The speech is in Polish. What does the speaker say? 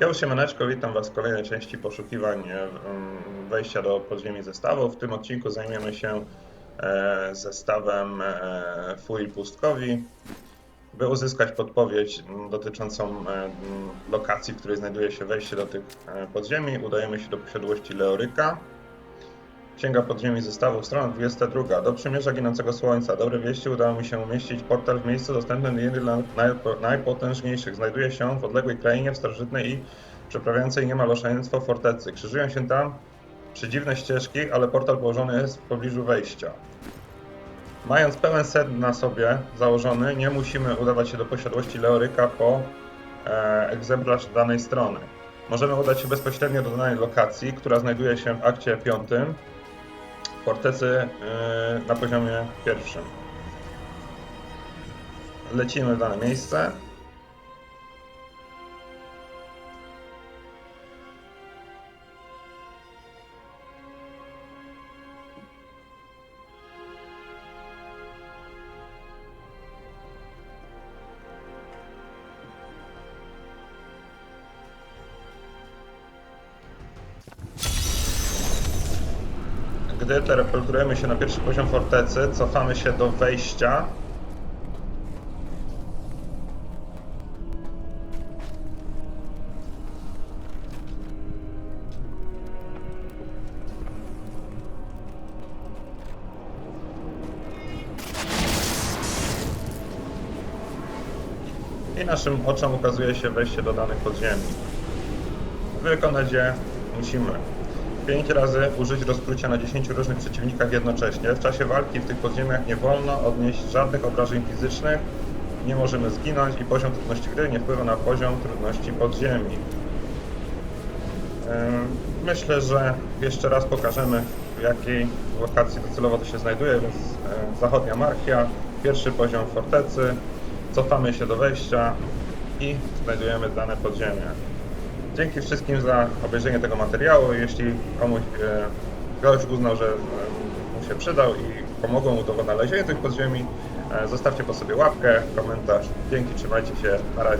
Ja Siemaneczko, witam Was w kolejnej części poszukiwań e, wejścia do podziemi zestawu. W tym odcinku zajmiemy się e, zestawem e, fuj pustkowi. By uzyskać podpowiedź dotyczącą lokacji, w której znajduje się wejście do tych podziemi, udajemy się do posiadłości Leoryka. Księga podziemi zestawu, strona 22. Do przymierza ginącego słońca. Dobre wieści udało mi się umieścić portal w miejscu dostępnym do jednej dla najpo- najpotężniejszych. Znajduje się w odległej krainie, w starożytnej i przeprawiającej niemal szaleństwo fortecy. Krzyżują się tam przedziwne ścieżki, ale portal położony jest w pobliżu wejścia. Mając pełen set na sobie założony, nie musimy udawać się do posiadłości Leoryka po e, egzemplarz danej strony. Możemy udać się bezpośrednio do danej lokacji, która znajduje się w akcie 5 fortecy yy, na poziomie pierwszym. Lecimy w dane miejsce. Gdy teleportujemy się na pierwszy poziom fortecy, cofamy się do wejścia. I naszym oczom ukazuje się wejście do danych podziemi. Wykonać je musimy 5 razy użyć rozprucia na 10 różnych przeciwnikach jednocześnie. W czasie walki w tych podziemiach nie wolno odnieść żadnych obrażeń fizycznych, nie możemy zginąć i poziom trudności gry nie wpływa na poziom trudności podziemi. Myślę, że jeszcze raz pokażemy w jakiej lokacji docelowo to się znajduje, więc zachodnia Marchia, pierwszy poziom fortecy, cofamy się do wejścia i znajdujemy dane podziemie. Dzięki wszystkim za obejrzenie tego materiału. Jeśli komuś e, ktoś uznał, że e, mu się przydał i pomogło mu to w odnalezieniu tych podziemi, e, zostawcie po sobie łapkę, komentarz. Dzięki, trzymajcie się, na razie.